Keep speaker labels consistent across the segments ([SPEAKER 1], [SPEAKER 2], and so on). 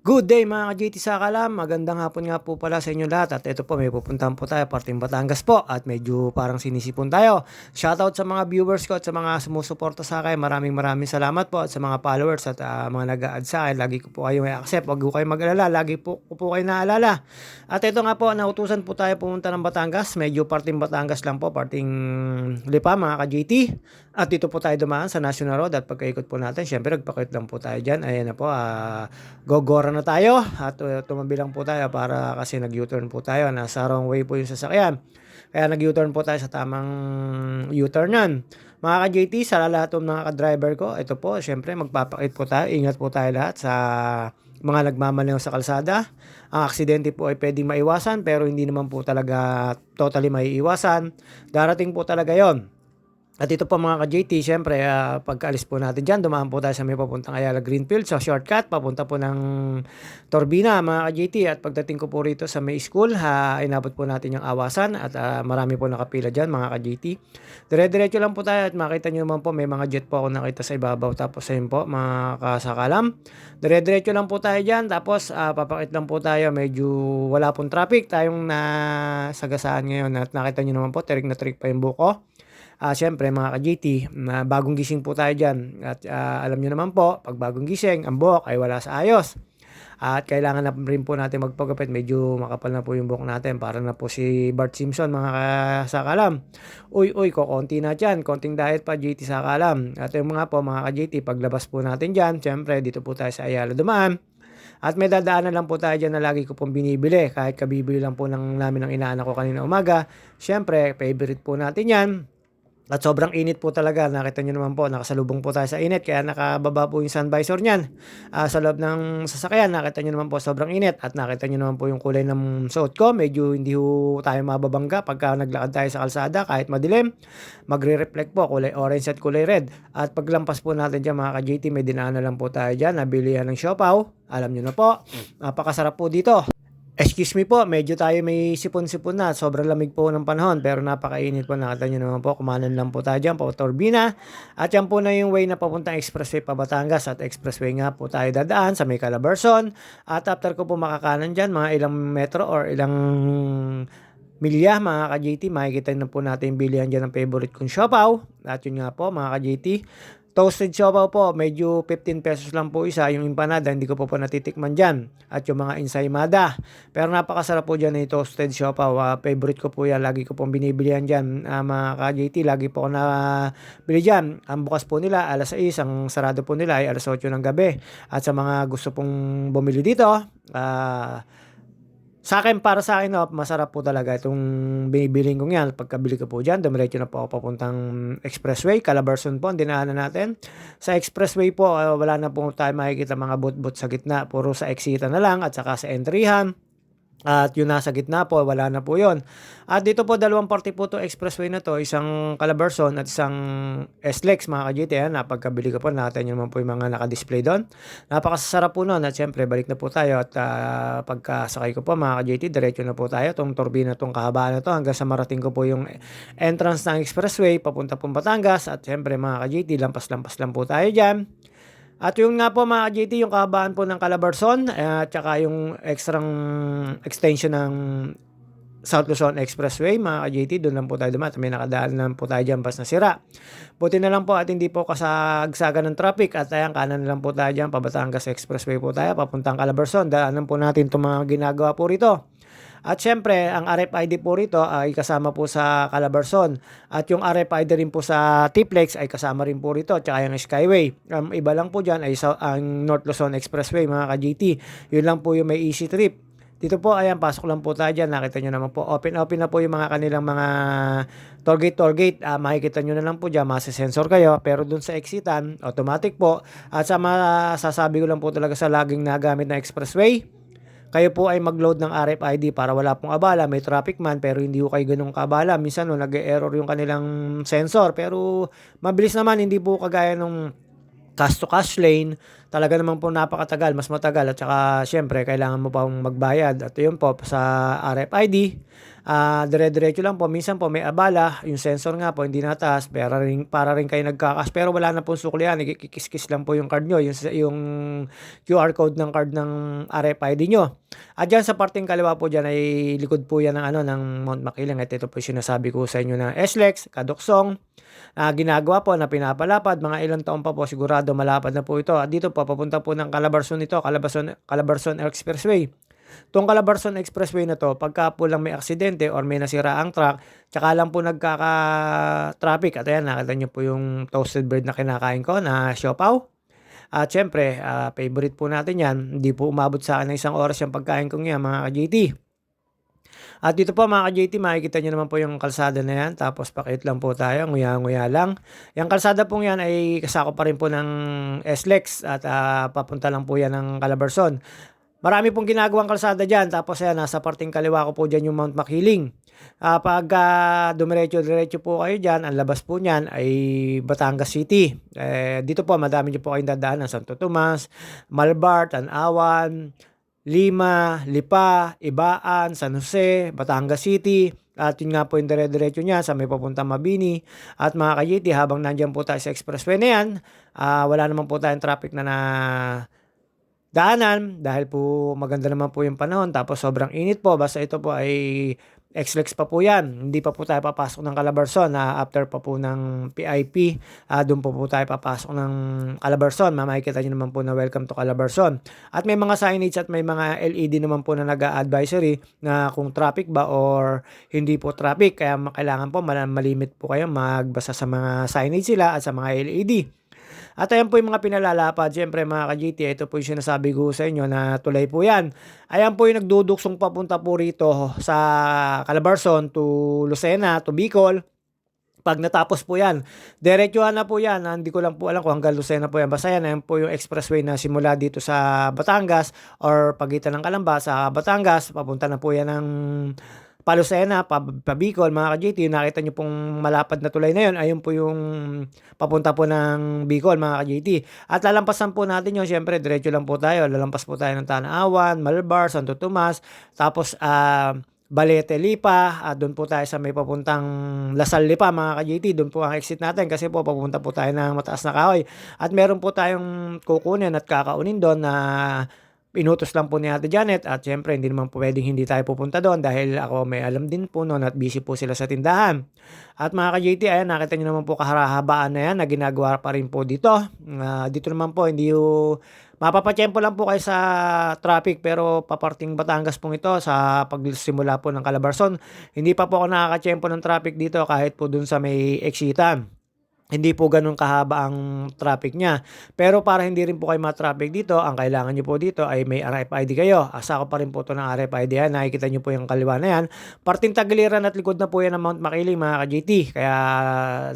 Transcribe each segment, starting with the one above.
[SPEAKER 1] Good day mga ka-JT sa Kalam. Magandang hapon nga po pala sa inyo lahat. At ito po, may pupuntahan po tayo, parting Batangas po. At medyo parang sinisipon tayo. Shoutout sa mga viewers ko at sa mga sumusuporta sa akin. Maraming maraming salamat po. At sa mga followers at ah, mga nag-add sa akin. Lagi ko po kayo may accept. Huwag po kayo mag-alala. Lagi po ko po kayo naalala. At ito nga po, nautusan po tayo pumunta ng Batangas. Medyo parting Batangas lang po. Parting Lipa mga ka-JT. At dito po tayo dumaan sa National Road at pagkaikot po natin, syempre nagpakit lang po tayo dyan. Ayan na po, ah, gogora na tayo at uh, tumabi po tayo para kasi nag-U-turn po tayo. Nasa wrong way po yung sasakyan. Kaya nag-U-turn po tayo sa tamang U-turn yan. Mga ka-JT, sa lahat ng mga ka-driver ko, ito po, syempre magpapakit po tayo. Ingat po tayo lahat sa mga nagmamaneho sa kalsada. Ang aksidente po ay pwedeng maiwasan pero hindi naman po talaga totally maiiwasan. Darating po talaga yon. At ito po mga ka-JT, syempre ah, pagkaalis po natin dyan, dumaan po tayo sa may papuntang Ayala Greenfield, sa shortcut, papunta po ng Torbina mga ka-JT. At pagdating ko po rito sa may school, ha, inabot po natin yung awasan at ah, marami po nakapila dyan mga ka-JT. Dire-diretso lang po tayo at makita nyo naman po, may mga jet po ako nakita sa ibabaw. Tapos ayun po mga kasakalam. Dire-diretso lang po tayo dyan, tapos ah, papakit lang po tayo, medyo wala pong traffic, tayong nasagasaan ngayon at nakita nyo naman po, tirik na trick pa yung buko. Ah, syempre mga ka-GT, na bagong gising po tayo dyan. At ah, alam nyo naman po, pag bagong gising, ang buhok ay wala sa ayos. At kailangan na rin po natin magpagupit. Medyo makapal na po yung buhok natin. Para na po si Bart Simpson, mga kasakalam. Uy, uy, kukunti na dyan. Konting diet pa, GT sa kalam. At yung mga po, mga ka-GT, paglabas po natin dyan, syempre, dito po tayo sa Ayala dumaan. At may dadaanan lang po tayo dyan na lagi ko pong binibili. Kahit kabibili lang po ng namin ng inaanak ko kanina umaga. Syempre, favorite po natin yan. At sobrang init po talaga. Nakita nyo naman po, nakasalubong po tayo sa init. Kaya nakababa po yung sun visor niyan. Ah, sa loob ng sasakyan, nakita nyo naman po sobrang init. At nakita nyo naman po yung kulay ng suot ko. Medyo hindi ho tayo mababangga pagka naglakad tayo sa kalsada kahit madilim. Magre-reflect po kulay orange at kulay red. At paglampas po natin dyan mga ka-JT, may dinaanan lang po tayo dyan. Nabilihan ng siopaw. Alam nyo na po. Napakasarap po dito. Excuse me po, medyo tayo may sipon-sipon na. Sobrang lamig po ng panahon pero napakainit po. Nakita nyo naman po, kumanan lang po tayo dyan, po Torbina. At yan po na yung way na papuntang expressway pa Batangas. At expressway nga po tayo dadaan sa may Calabarzon. At after ko po makakanan dyan, mga ilang metro or ilang milya mga ka-JT, makikita na po natin bilihan dyan ng favorite kong siopaw. At yun nga po mga ka-JT, Toasted siopaw po, medyo 15 pesos lang po isa. Yung empanada, hindi ko po po natitikman dyan. At yung mga ensaymada. Pero napakasarap po dyan yung toasted siopaw. Uh, favorite ko po yan. Lagi ko pong binibilihan dyan. Uh, mga ka-JT, lagi po ako na bili dyan. Ang bukas po nila, alas 6. Ang sarado po nila ay alas 8 ng gabi. At sa mga gusto pong bumili dito, ah... Uh, sa akin, para sa akin, no, masarap po talaga itong binibiling kong yan. Pagkabili ko po dyan, dumiretso na po ako papuntang expressway. Calabarzon po, ang dinaanan natin. Sa expressway po, uh, wala na po tayo makikita mga bot-bot sa gitna. Puro sa exita na lang at saka sa entryhan. At yung nasa gitna po, wala na po yon. At dito po, dalawang party po to expressway na to. Isang Calabarzon at isang SLEX mga ka-GT. Yan. Napagkabili ko po, natin yun naman po yung mga naka-display doon. Napakasarap po nun. At syempre, balik na po tayo. At uh, pagkasakay ko po mga ka-GT, diretso na po tayo. Itong turbina, itong kahabaan na to. Hanggang sa marating ko po yung entrance ng expressway, papunta po Batangas. At syempre mga ka-GT, lampas-lampas lang po tayo dyan. At yung nga po mga JT, yung kahabaan po ng Calabarzon at uh, tsaka yung extrang extension ng South Luzon Expressway, mga JT, doon lang po tayo dumat. May nakadaan lang po tayo dyan, bas na sira. Buti na lang po at hindi po kasagsaga ng traffic at ayan, kanan lang po tayo dyan, pabatangas Expressway po tayo, papuntang Calabarzon. Daanan po natin itong mga ginagawa po rito. At syempre, ang RFID po rito ay kasama po sa Calabarzon. At yung RFID rin po sa Tiplex ay kasama rin po rito. Tsaka yung Skyway. Um, iba lang po dyan ay sa, ang North Luzon Expressway mga ka-GT. Yun lang po yung may easy trip. Dito po, ayan, pasok lang po tayo dyan. Nakita nyo naman po, open-open na po yung mga kanilang mga toll gate, toll gate. Uh, makikita nyo na lang po dyan, sensor kayo. Pero dun sa exitan, automatic po. At sa masasabi ko lang po talaga sa laging nagamit na expressway, kayo po ay mag-load ng RFID para wala pong abala. May traffic man pero hindi ko kayo ganun kabala. Minsan no, nag-error yung kanilang sensor pero mabilis naman. Hindi po kagaya nung cash to cash lane talaga naman po napakatagal, mas matagal at saka siyempre kailangan mo pang magbayad. At yun po sa RFID, ah dire-diretso lang po. Minsan po may abala, yung sensor nga po hindi nataas, para rin, para rin kayo nagkakas. Pero wala na pong suklian, ikikis lang po yung card nyo, yung, yung QR code ng card ng RFID nyo. At dyan sa parting kaliwa po dyan ay likod po yan ng, ano, ng Mount Makiling. At ito po yung sinasabi ko sa inyo na SLEX, Kaduksong, uh, ginagawa po na pinapalapad. Mga ilang taon pa po sigurado malapad na po ito. At dito po papunta po ng Calabarzon ito, Calabarzon, Calabarzon Expressway. Tong Calabarzon Expressway na to, pagka po lang may aksidente or may nasira ang truck, tsaka lang po nagkaka-traffic. At ayan, nakita nyo po yung toasted bread na kinakain ko na siopaw. At syempre, uh, favorite po natin yan. Hindi po umabot sa akin ng isang oras yung pagkain kong yan, mga ka-JT. At dito po mga ka-JT, makikita nyo naman po yung kalsada na yan. Tapos pakit lang po tayo, nguya-nguya lang. Yung kalsada pong yan ay kasako pa rin po ng SLEX at uh, papunta lang po yan ng Calabarzon. Marami pong ginagawang kalsada dyan. Tapos ayan, nasa parting kaliwa ko po dyan yung Mount Makiling. Uh, pag uh, dumiretso-diretso po kayo dyan, ang labas po niyan ay Batangas City. Eh, dito po, madami nyo po kayong dadaan ng Santo Tomas, Malbar, Tanawan, Lima, Lipa, Ibaan, San Jose, Batangas City. At yun nga po yung dire-diretso niya sa may papunta Mabini. At mga kayiti, habang nandiyan po tayo sa expressway na yan, uh, wala naman po tayong traffic na na daanan dahil po maganda naman po yung panahon tapos sobrang init po basta ito po ay XLEX pa po yan. Hindi pa po tayo papasok ng Calabarzon uh, after pa po ng PIP. Uh, ah, doon po po tayo papasok ng Calabarzon. Mamakikita nyo naman po na welcome to Calabarzon. At may mga signage at may mga LED naman po na nag-advisory na kung traffic ba or hindi po traffic. Kaya kailangan po malimit po kayo magbasa sa mga signage sila at sa mga LED. At ayan po yung mga pinalalapad. Siyempre mga ka-GT, ito po yung sinasabi ko sa inyo na tulay po yan. Ayan po yung nagduduksong papunta po rito sa Calabarzon to Lucena, to Bicol. Pag natapos po yan, diretsuhan na po yan. Hindi ko lang po alam kung hanggang Lucena po yan. Basta yan, yan po yung expressway na simula dito sa Batangas or pagitan ng Kalamba sa Batangas. Papunta na po yan ng Palusena, Pabicol, mga ka-JT, nakita nyo pong malapad na tulay na yun, ayun po yung papunta po ng Bicol, mga ka-JT. At lalampasan po natin yun, syempre, diretso lang po tayo, lalampas po tayo ng Tanaawan, Malbar, Santo Tomas, tapos, uh, Balete Lipa, at doon po tayo sa may papuntang Lasal Lipa mga ka-JT, doon po ang exit natin kasi po papunta po tayo ng mataas na kahoy. At meron po tayong kukunin at kakaunin doon na Inutos lang po ni Ate Janet at syempre hindi naman pwedeng hindi tayo pupunta doon dahil ako may alam din po noon at busy po sila sa tindahan. At mga ka-JT, ayan nakita nyo naman po kaharahabaan na yan na ginagawa pa rin po dito. Uh, dito naman po hindi yung mapapachempo lang po kayo sa traffic pero paparting Batangas pong ito sa pagsimula po ng Calabarzon. Hindi pa po ako nakakachempo ng traffic dito kahit po dun sa may exitan hindi po ganun kahaba ang traffic niya. Pero para hindi rin po kayo ma-traffic dito, ang kailangan nyo po dito ay may RFID kayo. Asa ko pa rin po ito ng RFID yan. Nakikita nyo po yung kaliwa na yan. Parting tagiliran at likod na po yan ng Mount Makiling mga ka-GT. Kaya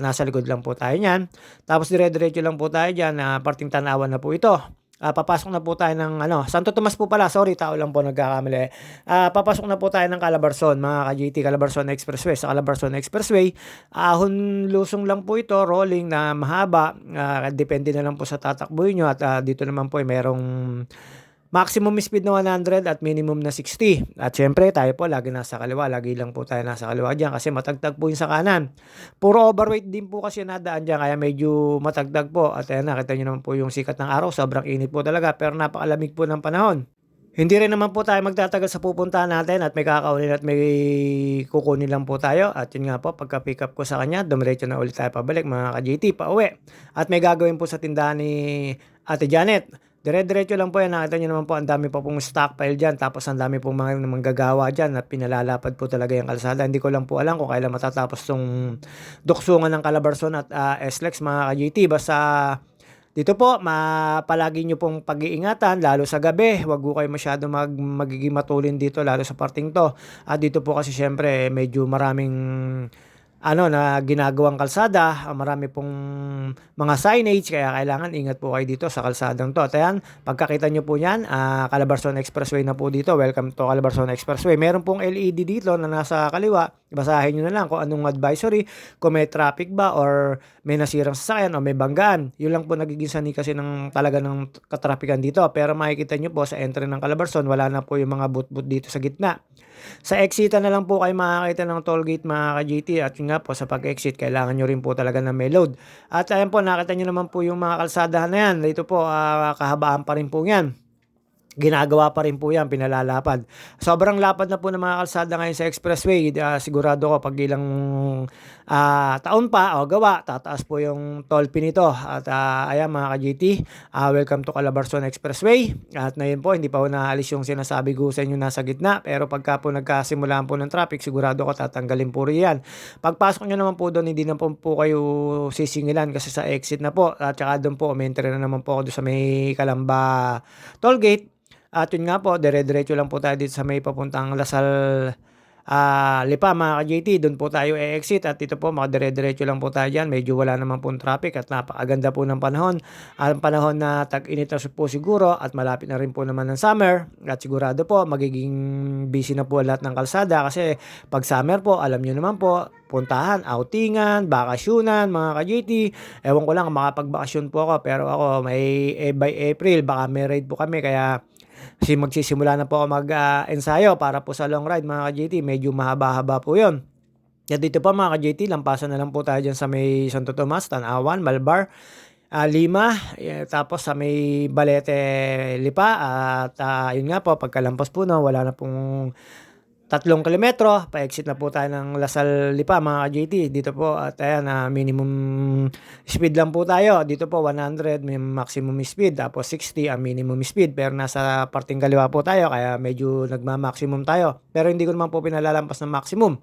[SPEAKER 1] nasa likod lang po tayo niyan. Tapos dire-diretso lang po tayo dyan na parting tanawan na po ito uh, papasok na po tayo ng ano, Santo Tomas po pala, sorry, tao lang po nagkakamali. Uh, papasok na po tayo ng Calabarzon, mga ka-GT Calabarzon Expressway. Sa Calabarzon Expressway, ahon uh, lusong lang po ito, rolling na mahaba. Uh, depende na lang po sa tatakboy nyo at uh, dito naman po ay merong Maximum speed na 100 at minimum na 60. At syempre, tayo po lagi nasa kaliwa. Lagi lang po tayo nasa kaliwa dyan kasi matagtag po yung sa kanan. Puro overweight din po kasi nadaan dyan kaya medyo matagtag po. At ayan, nakita nyo naman po yung sikat ng araw. Sobrang init po talaga pero napakalamig po ng panahon. Hindi rin naman po tayo magtatagal sa pupuntahan natin at may kakaunin at may kukunin lang po tayo. At yun nga po, pagka pick up ko sa kanya, dumiretso na ulit tayo pabalik mga ka-JT, pa uwi. At may gagawin po sa tindahan ni Ate Janet. Dire-diretso lang po yan. Nakita nyo naman po, ang dami pa pong stockpile dyan. Tapos ang dami pong mga manggagawa dyan at pinalalapad po talaga yung kalsada. Hindi ko lang po alam kung kailan matatapos tong duksungan ng Calabarzon at uh, SLEX mga ka-GT. Basta dito po, mapalagi nyo pong pag-iingatan, lalo sa gabi. Huwag po kayo masyado mag, magiging matulin dito, lalo sa parting to. At dito po kasi syempre, medyo maraming ano na ginagawang kalsada, marami pong mga signage kaya kailangan ingat po kayo dito sa kalsadang to. At ayan, pagkakita nyo po yan, uh, Calabarzon Expressway na po dito. Welcome to Calabarzon Expressway. Meron pong LED dito na nasa kaliwa basahin nyo na lang kung anong advisory, kung may traffic ba or may nasirang sasakyan o may banggaan. Yun lang po nagiging sani kasi ng talaga ng katrapikan dito. Pero makikita nyo po sa entry ng Calabarzon, wala na po yung mga boot-boot dito sa gitna. Sa exit na lang po kayo makakita ng toll gate mga ka-GT at yun nga po sa pag-exit kailangan nyo rin po talaga ng may load. At ayan po nakita nyo naman po yung mga kalsada na yan. Dito po ah, kahabaan pa rin po yan ginagawa pa rin po yan, pinalalapad. Sobrang lapad na po ng mga kalsada ngayon sa expressway. Ah, sigurado ko pag ilang ah, taon pa o gawa, tataas po yung fee nito. At ah, ayan mga ka-GT, ah, welcome to Calabarzon Expressway. At ngayon po, hindi pa po naalis yung sinasabi ko sa inyo nasa gitna. Pero pagka po nagkasimulaan po ng traffic, sigurado ko tatanggalin po rin yan. Pagpasok nyo naman po doon, hindi na po, po kayo sisingilan kasi sa exit na po. At saka doon po, may na naman po ako doon sa may Kalamba toll gate. At yun nga po, dire-diretso lang po tayo dito sa may papuntang Lasal ah Lipa mga ka-JT. Doon po tayo e-exit at dito po makadire-diretso lang po tayo dyan. Medyo wala naman pong traffic at napakaganda po ng panahon. Ang panahon na tag-init na po siguro at malapit na rin po naman ng summer. At sigurado po magiging busy na po lahat ng kalsada kasi pag summer po, alam nyo naman po, puntahan, outingan, bakasyunan, mga ka-JT. Ewan ko lang makapagbakasyon po ako pero ako may eh, by April baka may raid po kami kaya kasi magsisimula na po ako mag-ensayo para po sa long ride mga ka-JT. Medyo mahaba-haba po yon. At dito pa mga ka-JT, lampasan na lang po tayo dyan sa may Santo Tomas, Tanawan, Malbar, uh, Lima, eh, tapos sa may Balete, Lipa. At uh, yun nga po, pagkalampas po no, wala na pong tatlong kilometro, pa-exit na po tayo ng Lasal Lipa mga ka-JT. Dito po at ayan, uh, minimum speed lang po tayo. Dito po 100 may maximum speed tapos 60 ang minimum speed pero nasa parting kaliwa po tayo kaya medyo nagma-maximum tayo. Pero hindi ko naman po pinalalampas ng maximum.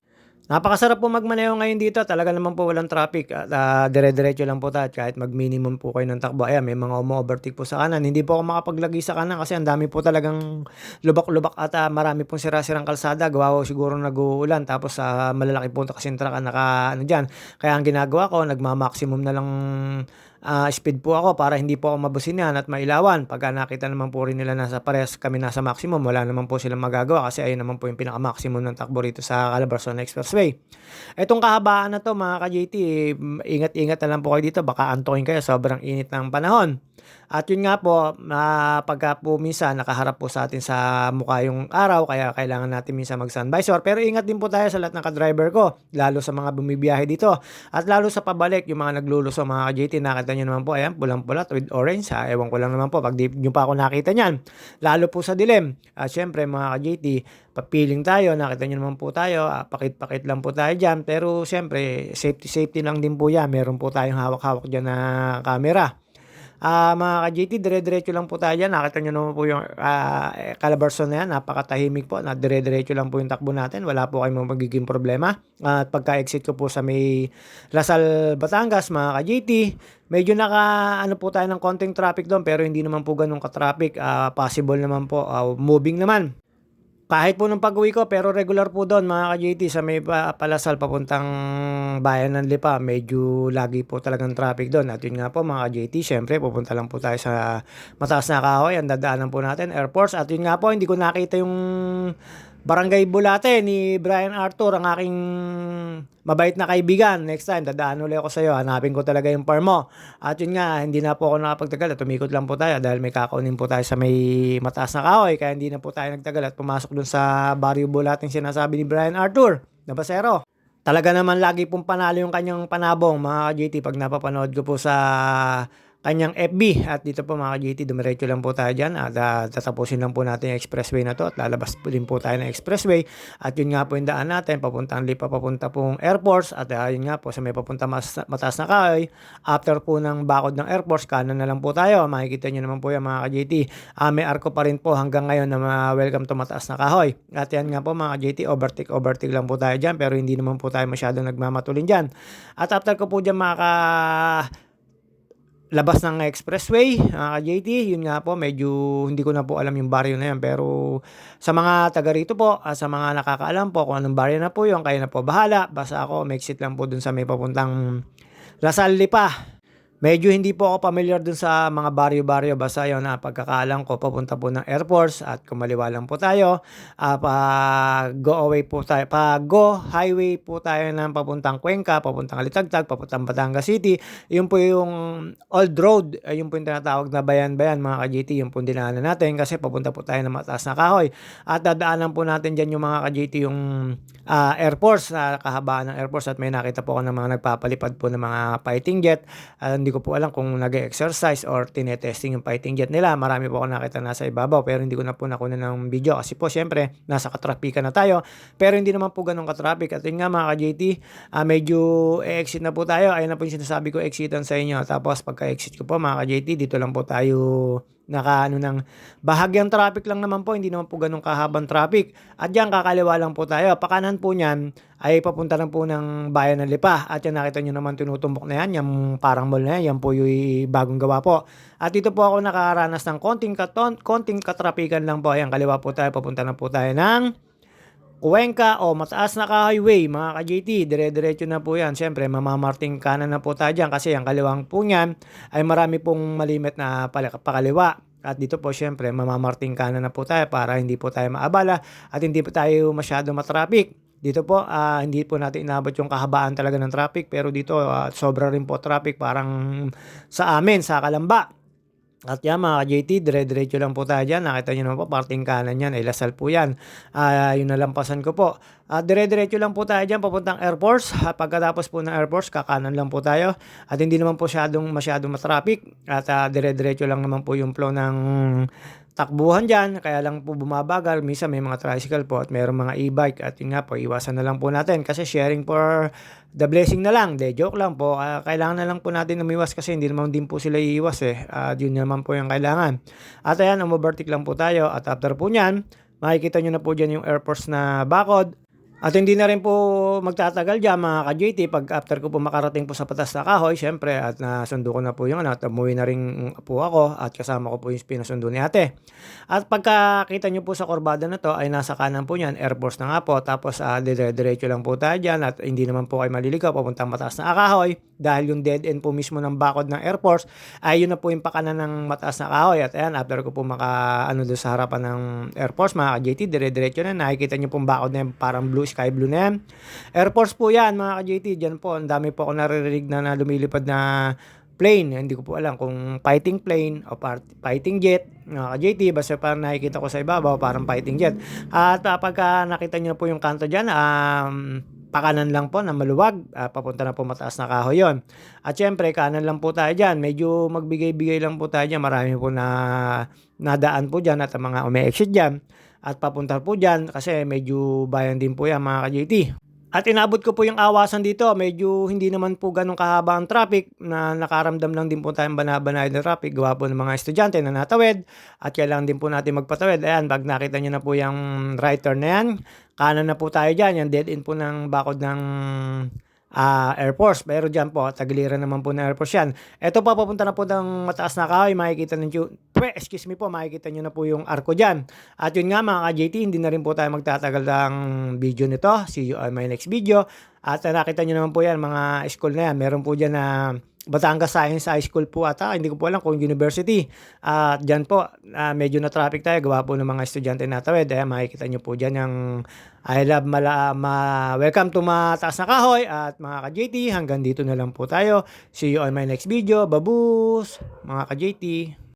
[SPEAKER 1] Napakasarap po magmaneho ngayon dito. Talaga naman po walang traffic. At uh, dire-diretso lang po tayo kahit mag-minimum po kayo ng takbo. Ayan, may mga umo-overtake po sa kanan. Hindi po ako makapaglagi sa kanan kasi ang dami po talagang lubak-lubak at uh, marami pong sira-sirang kalsada. Gawa ko siguro nag-uulan. Tapos sa uh, malalaki po kasi truck naka ano dyan. Kaya ang ginagawa ko, nagma-maximum na lang uh, speed po ako para hindi po ako mabusinahan at mailawan. Pagka nakita naman po rin nila nasa pares kami nasa maximum, wala naman po silang magagawa kasi ayun naman po yung pinaka-maximum ng takbo rito sa Calabarzon Expressway. Etong kahabaan na to mga ka-JT, ingat-ingat na lang po kayo dito, baka antokin kayo, sobrang init ng panahon. At yun nga po, uh, pagka po minsan nakaharap po sa atin sa mukha yung araw, kaya kailangan natin minsan mag-sun visor. Pero ingat din po tayo sa lahat ng ka-driver ko, lalo sa mga bumibiyahe dito. At lalo sa pabalik, yung mga nagluluso, mga ka-JT, nakita nyo naman po, ayan, pulang-pulat with orange. Ha? Ewan ko lang naman po, pag di nyo pa ako nakita nyan. Lalo po sa dilim. At syempre, mga ka-JT, papiling tayo, nakita nyo naman po tayo, ah, pakit-pakit lang po tayo dyan. Pero syempre, safety-safety lang din po yan. Meron po tayong hawak-hawak dyan na camera. Uh, mga ka-JT, dire-diretso lang po tayo dyan. Nakita nyo naman po yung uh, Calabarzon na yan. Napakatahimik po. Na dire-diretso lang po yung takbo natin. Wala po kayong magiging problema. At uh, pagka-exit ko po sa may Lasal, Batangas, mga ka-JT, medyo naka ano po tayo ng konting traffic doon pero hindi naman po ganun ka-traffic. Uh, possible naman po. Uh, moving naman. Kahit po nung pag-uwi ko, pero regular po doon mga ka-JT sa may palasal papuntang bayan ng Lipa, medyo lagi po talagang traffic doon. At yun nga po mga ka-JT, syempre pupunta lang po tayo sa mataas na kahoy, ang dadaanan po natin, airports. At yun nga po, hindi ko nakita yung Barangay Bulate ni Brian Arthur, ang aking mabait na kaibigan. Next time, dadaan ulit ako sa iyo. Hanapin ko talaga yung farm mo. At yun nga, hindi na po ako nakapagtagal. At tumikot lang po tayo dahil may kakaunin po tayo sa may mataas na kahoy. Kaya hindi na po tayo nagtagal at pumasok dun sa Barrio Bulate yung sinasabi ni Brian Arthur na basero. Talaga naman lagi pong panalo yung kanyang panabong mga JT pag napapanood ko po sa kanyang FB. At dito po mga GT, dumiretso lang po tayo dyan. At uh, tatapusin lang po natin yung expressway na to. At lalabas po din po tayo ng expressway. At yun nga po yung daan natin. Papuntang Lipa, papunta pong airports. At uh, yun nga po, sa may papunta mas, mataas na kahoy. After po ng bakod ng airports, kanan na lang po tayo. Makikita nyo naman po yan mga GT. Uh, ah, may arko pa rin po hanggang ngayon na uh, welcome to mataas na kahoy. At yan nga po mga GT, overtake, overtake lang po tayo dyan. Pero hindi naman po tayo masyadong nagmamatulin dyan. At after ko po dyan maka labas ng expressway, uh, JT, yun nga po, medyo hindi ko na po alam yung barrio na yan. Pero sa mga taga rito po, uh, sa mga nakakaalam po kung anong barrio na po yun, kayo na po bahala. Basta ako, may exit lang po dun sa may papuntang Lasal Lipa. Medyo hindi po ako familiar dun sa mga baryo-baryo basta yun na pagkakaalam ko papunta po ng Air Force at kumaliwa lang po tayo. Ah, pag go away po tayo, pag go highway po tayo ng papuntang Cuenca, papuntang Alitagtag, papuntang Batangas City. Yun po yung old road, yun po yung tinatawag na bayan-bayan mga ka-JT, yung po dinaanan natin kasi papunta po tayo ng mataas na kahoy. At dadaanan po natin dyan yung mga ka-JT yung ah, Air Force, sa kahabaan ng Air Force at may nakita po ako ng mga nagpapalipad po ng mga fighting jet. Ah, hindi ko po alam kung nag-exercise or tinetesting yung fighting jet nila. Marami po ako nakita nasa ibabaw pero hindi ko na po nakuha ng video kasi po syempre nasa katrapika na tayo. Pero hindi naman po ganun katraffic. At yun nga mga ka-JT, ah, medyo exit na po tayo. Ayun na po yung sinasabi ko exitan sa inyo. Tapos pagka-exit ko po mga ka-JT, dito lang po tayo naka ano ng bahagyang traffic lang naman po, hindi naman po ganun kahabang traffic. At diyan kakaliwa lang po tayo. Pakanan po niyan ay papunta lang po ng bayan ng Lipa. At yan nakita nyo naman tinutumbok na yan, yung parang mall na yan, yan po yung bagong gawa po. At dito po ako nakaranas ng konting, katon, konting katrapikan lang po. Ayan, kaliwa po tayo, papunta na po tayo ng Cuenca o mataas na ka-highway, mga ka-JT, dire-diretso na po yan. Siyempre, mamamarting kanan na po tayo dyan kasi ang kaliwang po niyan ay marami pong malimit na pakaliwa. At dito po syempre mamamarting kanan na po tayo para hindi po tayo maabala at hindi po tayo masyado matraffic. Dito po ah, hindi po natin inabot yung kahabaan talaga ng traffic pero dito ah, sobra rin po traffic parang sa amin sa Kalamba. At yan mga ka-JT, dire-diretso lang po tayo dyan. Nakita nyo naman po, parting kanan yan. Ay Lasal po yan. Ah, yung nalampasan ko po. At dire-diretso lang po tayo dyan, papuntang Air Force. At pagkatapos po ng Air Force, kakanan lang po tayo. At hindi naman po masyadong, masyadong matraffic. At ah, dire-diretso lang naman po yung flow ng takbuhan dyan. Kaya lang po bumabagal. Minsan may mga tricycle po at mayroong mga e-bike. At yun nga po, iwasan na lang po natin. Kasi sharing for the blessing na lang. De, joke lang po. Ah, kailangan na lang po natin umiwas kasi hindi naman din po sila iiwas eh. At yun naman po yung kailangan. At ayan, umovertake lang po tayo. At after po nyan, makikita nyo na po dyan yung Air Force na bakod. At hindi na rin po magtatagal dyan mga ka-JT pag after ko po makarating po sa patas na kahoy, syempre at nasundo ko na po yung ano, at umuwi na rin po ako at kasama ko po yung pinasundo ni ate. At pagkakita nyo po sa kurbada na to ay nasa kanan po niyan, Air Force na nga po, tapos uh, dire-diretso lang po tayo dyan at hindi naman po kayo maliligaw papuntang mataas na kahoy. Dahil yung dead end po mismo ng bakod ng Air Force ay yun na po yung pakanan ng mataas na kahoy. At ayan, after ko po maka ano doon sa harapan ng Air Force mga ka-JT, dire-diretso na, nakikita nyo pong bakod na yung parang blue sky blue na yan. Air Force po yan mga ka-JT. Diyan po, ang dami po ako naririnig na, na lumilipad na plane. Hindi ko po alam kung fighting plane o fighting jet. Mga ka-JT, basta parang nakikita ko sa ibabaw, parang fighting jet. At uh, pagka nakita nyo po yung kanto dyan, um, pakanan lang po na maluwag, uh, papunta na po mataas na kahoy yon. At syempre, kanan lang po tayo dyan. Medyo magbigay-bigay lang po tayo dyan. Marami po na nadaan po dyan at mga umi-exit dyan at papunta po dyan kasi medyo bayan din po yan mga ka-JT. At inabot ko po yung awasan dito, medyo hindi naman po ganun kahaba ang traffic na nakaramdam lang din po tayong banabanay na traffic gawa po ng mga estudyante na natawid at kailangan din po natin magpatawid. Ayan, pag nakita nyo na po yung right turn na yan, kanan na po tayo dyan, yung dead end po ng bakod ng uh, Air Force. Pero dyan po, tagiliran naman po ng Air Force yan. Ito pa, papunta na po ng mataas na kahoy. Makikita nyo, pwe, excuse me po, makikita nyo na po yung arko dyan. At yun nga mga ka-JT, hindi na rin po tayo magtatagal ng video nito. See you on my next video. At nakita nyo naman po yan, mga school na yan. Meron po dyan na Batangas Science High School po ata, hindi ko po alam kung university. At uh, dyan po, uh, medyo na traffic tayo, gawa po ng mga estudyante na tawid. Eh, makikita nyo po dyan yung I love mala, ma, welcome to Mataas na Kahoy at mga ka-JT, hanggang dito na lang po tayo. See you on my next video. Babus, mga ka-JT.